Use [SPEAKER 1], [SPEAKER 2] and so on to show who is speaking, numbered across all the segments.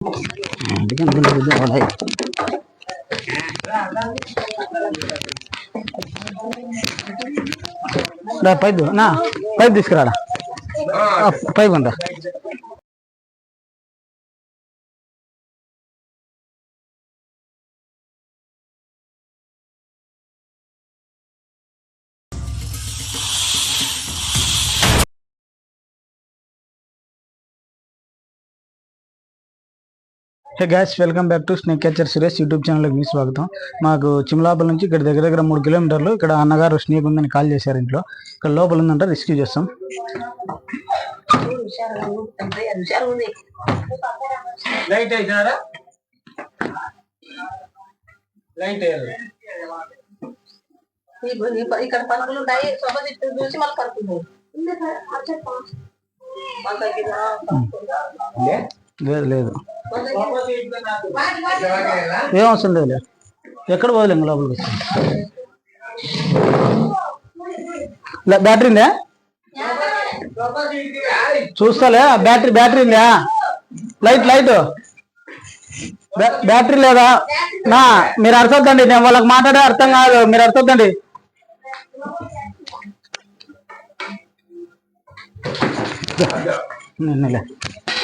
[SPEAKER 1] అందుకే అందుకే బుద్ధి ఉన్నాయి. రా, పైపు నా పైపు తీసుకురాడా ఆ, పైపు ఉందా hey guys welcome back to snake catcher Suresh YouTube ఛానల్కి మీ స్వాగతం. మాకు చిమలాపల్ నుంచి ఇక్కడ దగ్గర దగ్గర మూడు కిలోమీటర్లు ఇక్కడ అన్నగారు స్నేక్ ఉందని కాల్ చేశారు ఇంట్లో. ఇక్కడ లోపల ఉందంట రెస్క్యూ చేస్తాం.
[SPEAKER 2] లైట్
[SPEAKER 3] ఇక్కడ పలుకులు ఉంటాయి సొప్ప చెట్టు చూసి మళ్ళీ పలుకులు.
[SPEAKER 1] లేదు లేదు. ఏం అవసరం లేదు ఎక్కడ పోదులే ఇంకా లోపలికి వస్తాం లే- బ్యాటరీ ఉందా? చూస్తాలే బ్యాటరీ బ్యాటరీ ఉందా? Light light. బ్యా- బ్యాటరీ లేదా? నా మీరు అర్థొద్దండి నేను వాళ్ళకి మాట్లాడే అర్థం కాదు. మీరు అర్థొద్దండి నిన్నలే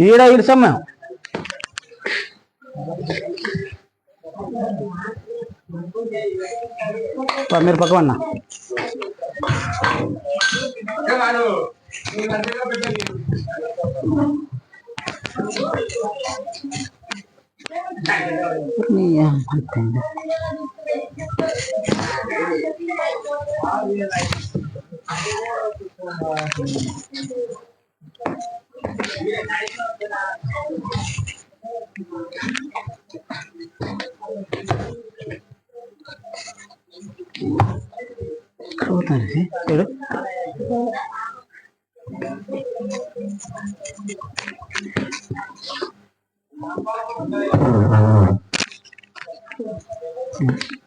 [SPEAKER 1] ఈడ ఇడిసాం మేము పా, మీరు పక్కవన్నా
[SPEAKER 2] వాడు నీ
[SPEAKER 1] 그러다 이제 그래? 응.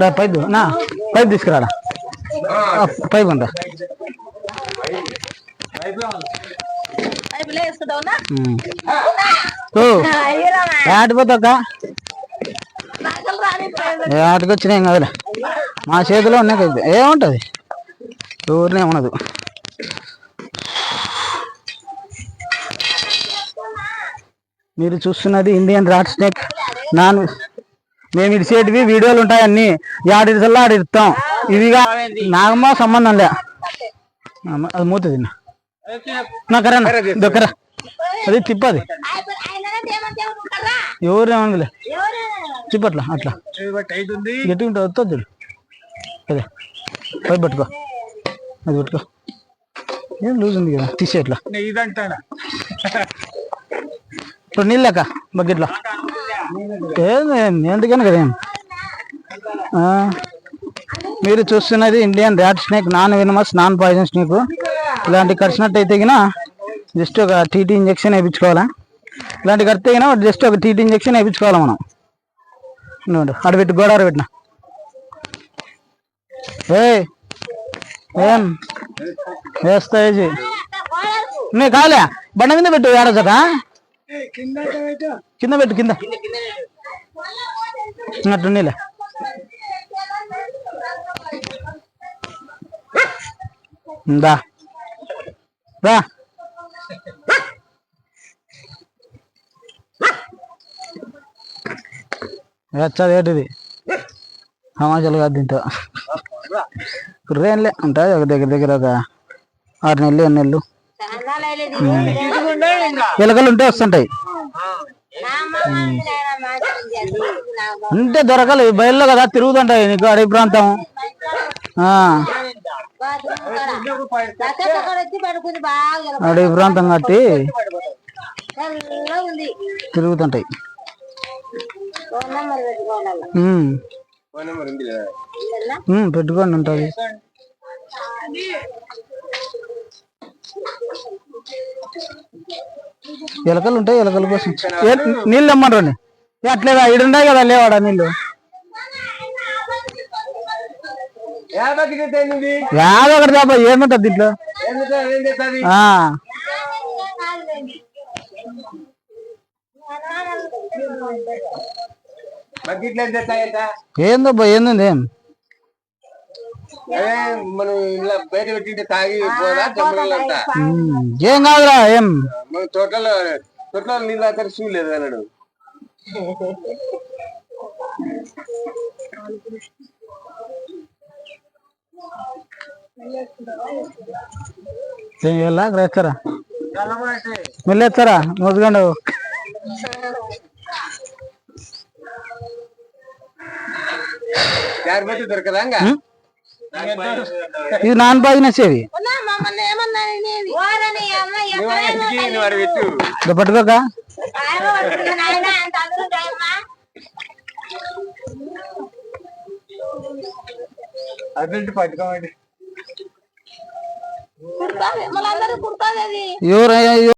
[SPEAKER 1] రా, పైపు నా పైపు తీసుకురాడా పైపు ఉందా? ఆటిపోతాక
[SPEAKER 3] నాగలు రాని
[SPEAKER 1] ఆటికి వచ్చినా ఏం కదలే. మా చేతిలో ఉన్నాయి కదా ఏముంటది? ఊరినే ఉండదు. మీరు చూస్తున్నది ఇండియన్ రాట్ స్నేక్. నాన్ మేము ఇడిసేటివి వీడియోలు ఉంటాయి అన్ని. ఆడిసల్లా ఆడిస్తాం ఇవిగా నాగమ్మా సంబంధం లే. అది మూతుంది దొక్కరా అది తిప్పది ఎవరు ఏమన్నదిలే తిప్పట్లా అట్లా గట్టిగా ఉంటుంది వస్తుంది అదే. పై పట్టుకో. అది పట్టుకో. ఏం లూజ్ ఉంది కదా తీసేట్లా
[SPEAKER 2] ఇదంటాడా
[SPEAKER 1] ఇప్పుడు నీళ్ళక బకెట్లో ఏం ఎందుకని కదా మీరు చూస్తున్నది Indian rat snake non venomous non poison snake ఇలాంటి కరిచినట్టయితే గిన జస్ట్ ఒక టీటీ ఇంజెక్షన్ వేయించుకోవాలా? ఇలాంటి కడితే గిన జస్ట్ ఒక టీటీ ఇంజెక్షన్ వేయించుకోవాలి మనం? పెట్టి గోడ ఆడ పెట్టిన ఏ ఏం? వేస్తా నీ కాలే? బండ మీద పెట్టు ఏడచక కింద పెట్టు కింద. అట్టు నీలే దా. రా వచ్చా ఏంటిది సమాజాలు కాదు దీంతో కుర్రేంలే ఉంటాయి ఒక దగ్గర దగ్గర ఒక ఆరు నెలలు ఎన్ని నెలలు. ఎలకలు ఉంటే వస్తుంటాయి. అంతే దొరకలు బయల్లో కదా తిరుగుతుంటాయి నీకు అడవి ప్రాంతం. అడవి ప్రాంతం కట్టి తిరుగుతుంటాయి. పెట్టుకోండి ఉంటుంది. ఎలకలు ఉంటాయి ఎలకల కోసం. నీళ్ళు ఇమ్మరండి అట్లేదా? ఇడున్నాయి కదా లేవాడా నీళ్ళు?
[SPEAKER 2] యాభై
[SPEAKER 1] ఒకటి తప్ప ఏముంటది దీంట్లో?
[SPEAKER 2] ఏం ఏం
[SPEAKER 1] ఏంది ఏం
[SPEAKER 2] అదే మనం ఇలా బయట పెట్టింటే తాగి పోదా జమ్మలంతా
[SPEAKER 1] ఉమ్, ఏం కాదురా ఏం?
[SPEAKER 2] మన తోటలో తోటలో నీళ్ళు అక్కడ చూడలేదు అన్నాడు.
[SPEAKER 1] ఏం అక్కడ వేస్తారా మళ్ళీ వేస్తారా మోసుగండు ఇదో పట్టుకోక
[SPEAKER 3] మళ్ళీ కుడతాది అది
[SPEAKER 1] ఎవరు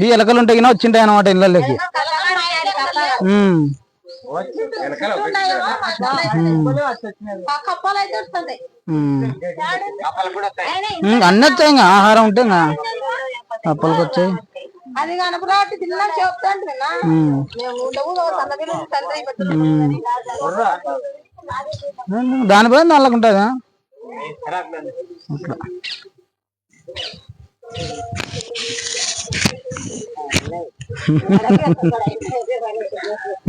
[SPEAKER 1] ఈ ఎలకలు ఉంటాయి గిన వచ్చింటాయి అనమాట ఇళ్ళకి అన్నీ వచ్చాయి ఇంకా. ఆహారం ఉంటే ఇంకా. అప్పలకి వచ్చాయి.
[SPEAKER 3] అది కనపరాటి తిన్నా చెప్తాండి
[SPEAKER 1] నల్లగా ఉంటుందా అట్లా.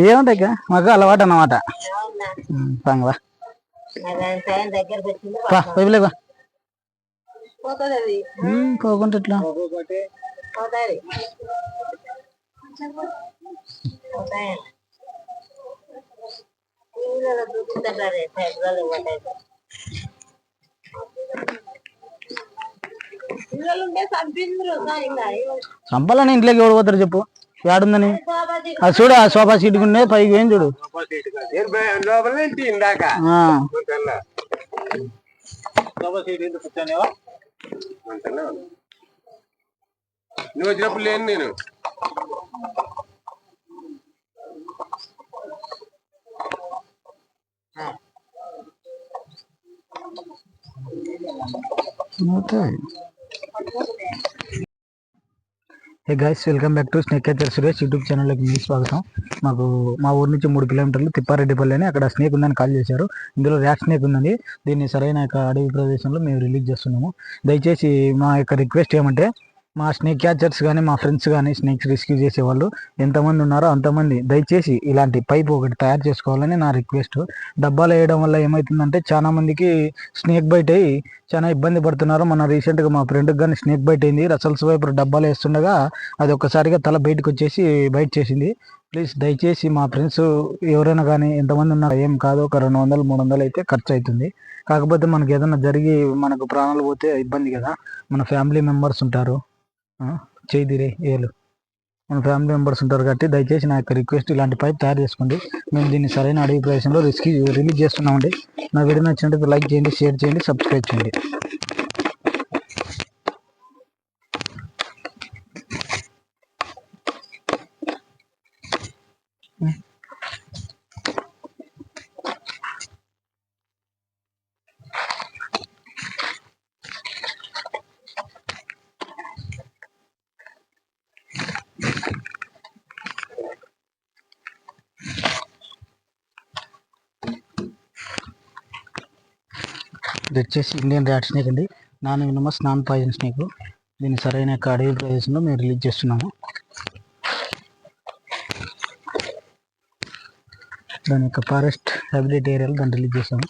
[SPEAKER 1] ఏముంటాయి ఇక? మాకు అలవాటు అన్నమాట. పంగవా
[SPEAKER 3] దగ్గరకు వచ్చింది
[SPEAKER 1] పా పైపులే పా
[SPEAKER 3] పోతుంది అది.
[SPEAKER 1] ఉమ్, పోకుంటే
[SPEAKER 2] ఒక్కొక్కటి
[SPEAKER 3] పోతాయి పోతాయి టీవీలలో చూపిస్తుంటారు సైకిళ్ళు పోతాయి పిల్లలు ఉంటే చంపిండ్రు ఇంకా
[SPEAKER 1] చంపాలని ఇంట్లోకి ఎవడు పోతారు చెప్పు? ఏడుందని అది చూడు ఆ సోఫా సీట్ ఉండే పైకి ఏం చూడు.
[SPEAKER 2] నువ్వు వచ్చినప్పుడు లేను నేను.
[SPEAKER 1] పోతాయి hey guys welcome back to snake catcher Suresh YouTube ఛానల్కి మీ స్వాగతం. మాకు మా ఊరు నుంచి మూడు కిలోమీటర్లు తిప్పారెడ్డిపల్లి అని అక్కడ స్నేక్ ఉందని కాల్ చేశారు. ఇందులో ర్యాట్ స్నేక్ ఉందండి. దీన్ని సరైన యొక్క అడవి ప్రదేశంలో మేము రిలీజ్ చేస్తున్నాము. దయచేసి మా యొక్క రిక్వెస్ట్ ఏమంటే మా స్నేక్ క్యాచర్స్ కానీ మా ఫ్రెండ్స్ కానీ స్నేక్స్ రెస్క్యూ చేసేవాళ్ళు. ఎంతమంది ఉన్నారో అంతమంది దయచేసి ఇలాంటి పైప్ ఒకటి తయారు చేసుకోవాలని నా రిక్వెస్ట్ డబ్బాలు వేయడం వల్ల ఏమవుతుందంటే చాలా మందికి స్నేక్ బైట్ అయ్యి చాలా ఇబ్బంది పడుతున్నారు. మన రీసెంట్గా మా ఫ్రెండ్కి కానీ స్నేక్ బైట్ అయింది. రసల్స్ వైపు డబ్బాలు వేస్తుండగా అది ఒక్కసారిగా తల బయటకు వచ్చేసి బయట చేసింది. ప్లీజ్ దయచేసి మా ఫ్రెండ్స్ ఎవరైనా కానీ ఎంతమంది ఉన్నారో ఏం కాదు ఒక రెండు వందలు మూడు వందలు అయితే ఖర్చు అవుతుంది కాకపోతే మనకి ఏదైనా జరిగి మనకు ప్రాణాలు పోతే ఇబ్బంది కదా. మన ఫ్యామిలీ మెంబర్స్ ఉంటారు. చేయదిరే ఏలు. మన ఫ్యామిలీ మెంబర్స్ ఉంటారు కాబట్టి దయచేసి నా యొక్క రిక్వెస్ట్ ఇలాంటి పైప్ తయారు చేసుకోండి. మేము దీన్ని సరైన అడవి ప్రదేశంలో రిస్క్ రిలీజ్ చేస్తున్నామండి. నా వీడియో నచ్చినట్టు లైక్ చేయండి షేర్ చేయండి సబ్స్క్రైబ్ చేయండి. ఇది వచ్చేసి ఇండియన్ ర్యాట్ స్నేక్ అండి. Non venomous non poison snake. దీన్ని సరైన యొక్క అడవి ప్రదేశంలో మేము రిలీజ్ చేస్తున్నాము. దాని యొక్క ఫారెస్ట్ హ్యాబిలిటీ ఏరియాలో దాన్ని రిలీజ్ చేస్తాము.